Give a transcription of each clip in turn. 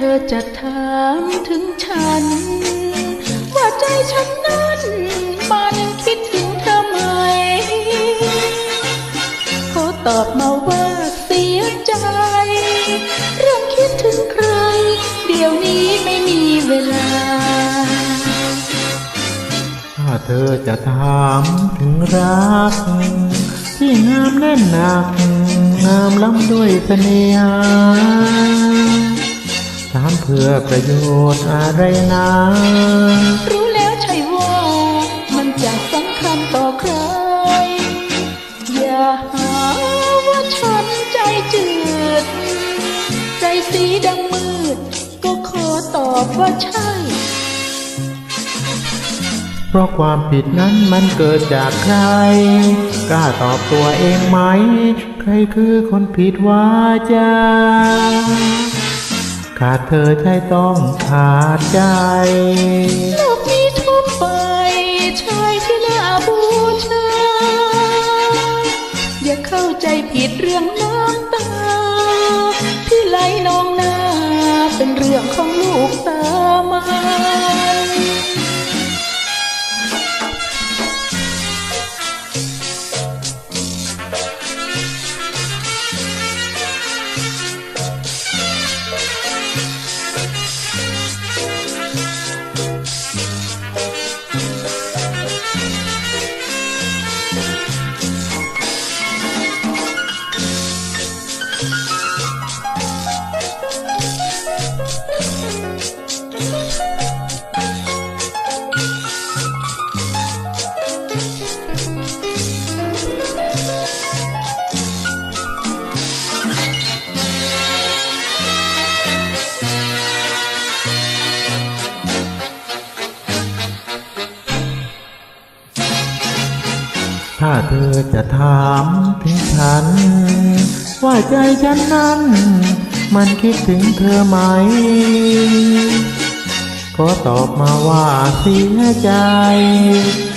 ธอจะถามถึงฉัน ว่าใจฉันนั้นมันคิดถึงเธอไหมเขาตอบมาว่าเสียใจ เรื่องคิดถึงใคร เดี๋ยวนี้ไม่มีเวลา ถ้าเธอจะถามถึงรัก ที่งามแน่นหนัก งามล้ำด้วยเสน่หา พื่อประโยชน์อะไรนะรู้แล้วใช่ว่ามันจะสำคัญต่อใคร อย่าหาว่าฉันใจจืด ใจสีดำมืด ก็ขอตอบว่าใช่ เพราะความผิดนั้นมันเกิดจากใคร กล้าตอบตัวเองไหม ใครคือคนผิดว่าจา ขาดเธอใช่ต้องขาดใจ โลกนี้ทั่วไปชายที่น่าบูชา อย่าเข้าใจผิดเรื่องน้ำตา ที่ไหลนองหน้า เป็นเรื่องของลูกตามา เธอจะถามถึงฉัน ว่าใจฉันนั้น มันคิดถึงเธอไหมก็ตอบมาว่าเสียใจ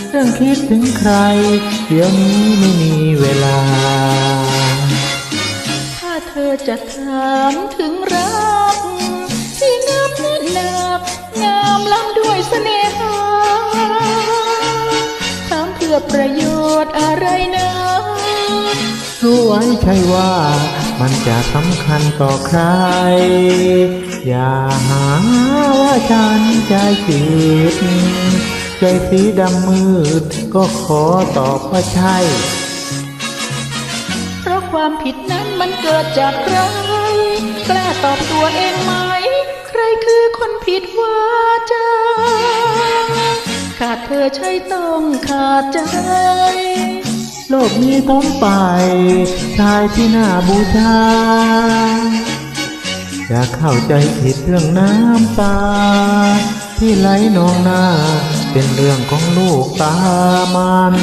เรื่องคิดถึงใคร เดี๋ยวนี้ไม่มีเวลา ถ้าเธอจะถามถึงรัก ประโยชน์อะไรนะรู้ไว้ใช่ว่ามันจะสำคัญต่อใคร อย่าหาว่าฉันใจผิดใจสีดำมืด ก็ขอตอบว่าใช่ เพราะความผิดนั้นมันเกิดจากใคร กล้าตอบตัวเองไหม ใครคือคนผิดว่าใจ ขาดเธอใช่ต้องขาดใจ โลกนี้ท้องไป ชายที่น่าบูชา อย่าเข้าใจผิดเรื่องน้ำตา ที่ไหลนองหน้า เป็นเรื่องของลูกตามัน